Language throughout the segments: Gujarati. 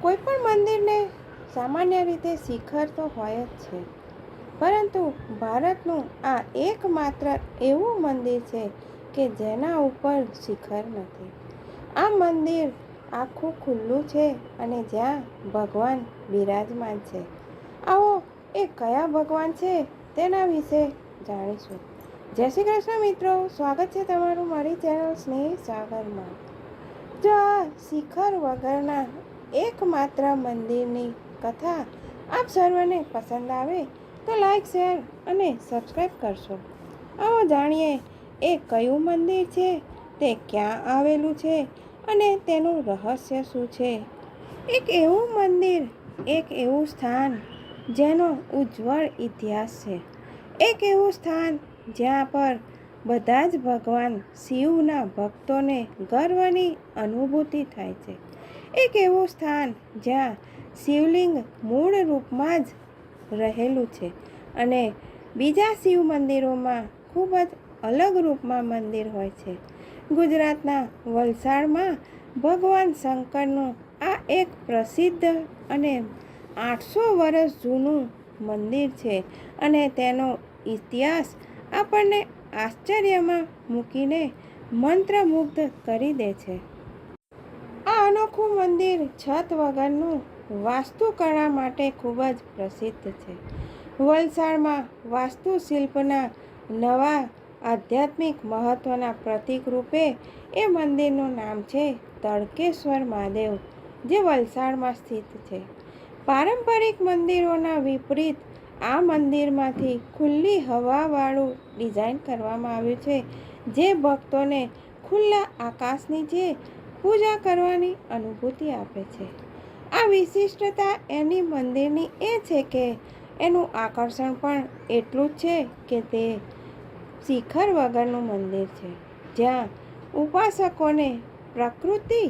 કોઈ પણ મંદિરને સામાન્ય રીતે શિખર તો હોય જ છે. પરંતુ ભારતનું આ એકમાત્ર એવું મંદિર છે કે જેના ઉપર શિખર નથી. આ મંદિર આખું ખુલ્લું છે અને જ્યાં ભગવાન બિરાજમાન છે. આવો, એ કયા ભગવાન છે તેના વિશે જાણીશું. જય શ્રી કૃષ્ણ મિત્રો, સ્વાગત છે તમારું મારી ચેનલ સ્નેહ સાગરમાં. જો આ શિખર વગરના એકમાત્ર મંદિરની કથા આપ સર્વને પસંદ આવે તો લાઈક શેર અને સબસ્ક્રાઈબ કરશો. આવો જાણીએ એ કયું મંદિર છે, તે ક્યાં આવેલું છે અને તેનું રહસ્ય શું છે. એક એવું મંદિર, એક એવું સ્થાન જેનો ઉજ્જવળ ઇતિહાસ છે. એક એવું સ્થાન જ્યાં પર બધા જ ભગવાન શિવના ભક્તોને ગર્વની અનુભૂતિ થાય છે. એક એવું સ્થાન? જ્યાં શિવલિંગ મૂળ રૂપમાં જ રહેલું છે અને બીજા શિવ મંદિરોમાં ખૂબ જ અલગ રૂપમાં મંદિર હોય છે. ગુજરાતના વલસાડમાં ભગવાન શંકરનું આ એક પ્રસિદ્ધ અને આઠસો વર્ષ જૂનું મંદિર છે અને તેનો ઇતિહાસ આપણને આશ્ચર્યમાં મૂકીને મંત્રમુગ્ધ કરી દે છે. અનોખું મંદિર છત વગરનું વાસ્તુકળા માટે ખૂબ જ પ્રસિદ્ધ છે. વલસાડમાં વાસ્તુશિલ્પના નવા આધ્યાત્મિક મહત્ત્વના પ્રતીક રૂપે એ મંદિરનું નામ છે તડકેશ્વર મહાદેવ, જે વલસાડમાં સ્થિત છે. પારંપરિક મંદિરોના વિપરીત આ મંદિરમાંથી ખુલ્લી હવાવાળું ડિઝાઇન કરવામાં આવ્યું છે, જે ભક્તોને ખુલ્લા આકાશ નીચે પૂજા કરવાની અનુભૂતિ આપે છે. આ વિશિષ્ટતા એની મંદિરની એ છે કે એનું આકર્ષણ પણ એટલું જ છે કે તે શિખર વગરનું મંદિર છે, જ્યાં ઉપાસકોને પ્રકૃતિ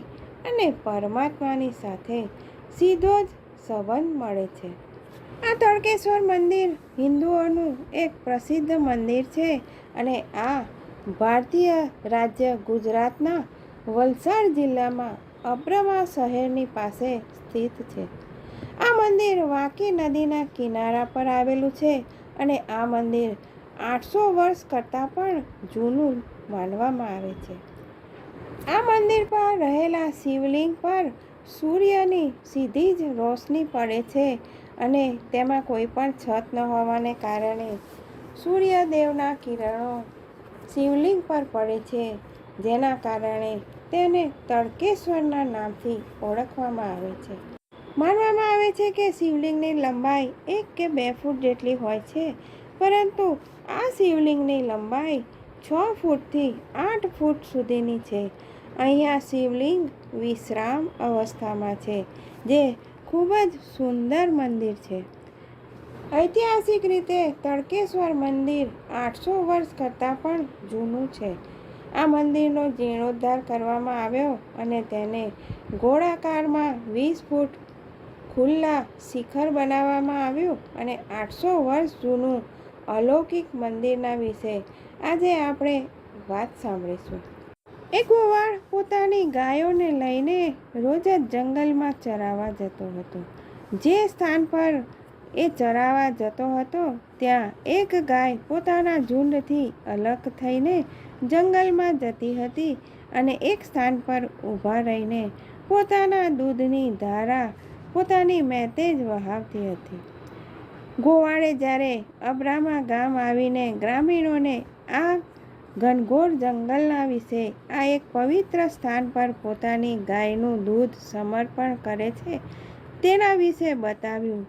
અને પરમાત્માની સાથે સીધો જ સંબંધ મળે છે. આ તડકેશ્વર મંદિર હિન્દુઓનું એક પ્રસિદ્ધ મંદિર છે અને આ ભારતીય રાજ્ય ગુજરાતના વલસાડ જિલ્લામાં અબ્રમા શહેરની પાસે સ્થિત છે. આ મંદિર વાંકી નદીના કિનારા પર આવેલું છે અને આ મંદિર આઠસો વર્ષ કરતાં પણ જૂનું માનવામાં આવે છે. આ મંદિર પર રહેલા શિવલિંગ પર સૂર્યની સીધી જ રોશની પડે છે અને તેમાં કોઈ પણ છત ન હોવાને કારણે સૂર્યદેવના કિરણો શિવલિંગ પર પડે છે. જેના કારણે તેને તડકેશ્વરના નામથી ઓળખવામાં આવે છે. માનવામાં આવે છે કે શિવલિંગની લંબાઈ એક કે બે ફૂટ જેટલી હોય છે, પરંતુ આ શિવલિંગની લંબાઈ છ ફૂટથી આઠ ફૂટ સુધીની છે. અહીંયા શિવલિંગ વિશ્રામ અવસ્થામાં છે, જે ખૂબ જ સુંદર મંદિર છે. ઐતિહાસિક રીતે તડકેશ્વર મંદિર આઠસો વર્ષ કરતાં પણ જૂનું છે. આ મંદિરનો જીર્ણોદ્ધાર કરવામાં આવ્યો અને તેને ગોળાકારમાં વીસ ફૂટ ખુલ્લા શિખર બનાવવામાં આવ્યું અને આઠસો વર્ષ જૂનું અલૌકિક મંદિરના વિશે આજે આપણે વાત સાંભળીશું. એક ગોવાળ પોતાની ગાયોને લઈને રોજ જ જંગલમાં ચરાવવા જતો હતો. જે સ્થાન પર એ ચરાવવા જતો હતો, ત્યાં એક ગાય પોતાના ઝુંડથી અલગ થઈને જંગલમાં જતી હતી અને એક સ્થાન પર ઊભા રહીને પોતાના દૂધની ધારા, પોતાની મેતે જ વહાવતી હતી. ગોવાળે જ્યારે અબ્રામા ગામ આવીને ગ્રામીણોને આ ઘનઘોર જંગલના વિશે આ એક પવિત્ર સ્થાન પર પોતાની ગાયનું દૂધ સમર્પણ કરે છે, તેના વિશે બતાવ્યું.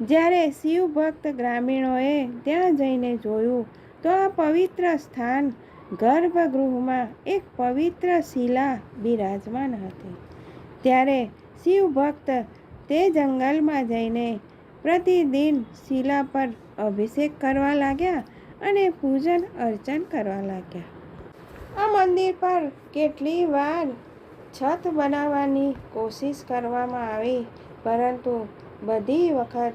જ્યારે શિવભક્ત ગ્રામીણોએ ત્યાં જઈને જોયું તો આ પવિત્ર સ્થાન ગર્ભગૃહમાં એક પવિત્ર શિલા બિરાજમાન હતી. ત્યારે શિવ ભક્ત તે જંગલમાં જઈને પ્રતિદિન શિલા પર અભિષેક કરવા લાગ્યા અને પૂજન અર્ચન કરવા લાગ્યા. આ મંદિર પર કેટલી વાર છત બનાવવાની કોશિશ કરવામાં આવી, પરંતુ બધી વખત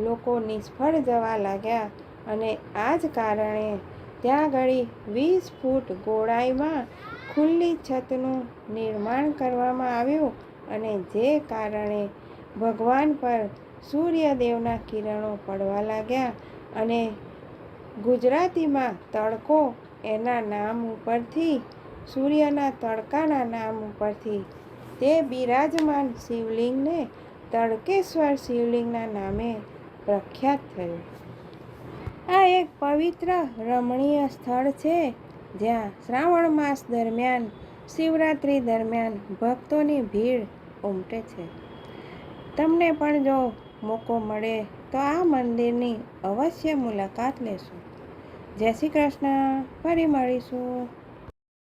લોકો નિષ્ફળ જવા લાગ્યા અને આ જ કારણે ત્યાં આગળ વીસ ફૂટ ગોળાઈમાં ખુલ્લી છતનું નિર્માણ કરવામાં આવ્યું અને જે કારણે ભગવાન પર સૂર્યદેવના કિરણો પડવા લાગ્યા અને ગુજરાતીમાં તડકો એના નામ ઉપરથી, સૂર્યના તડકાના નામ ઉપરથી, તે બિરાજમાન શિવલિંગને તડકેશ્વર શિવલિંગના નામે પ્રખ્યાત થયું. આ એક પવિત્ર રમણીય સ્થળ છે, જ્યાં શ્રાવણ માસ દરમિયાન, શિવરાત્રિ દરમિયાન ભક્તોની ભીડ ઉમટે છે. તમને પણ જો મોકો મળે, તો આ મંદિરની અવશ્ય મુલાકાત લેશો. જય શ્રી કૃષ્ણ. ફરી મળીશું.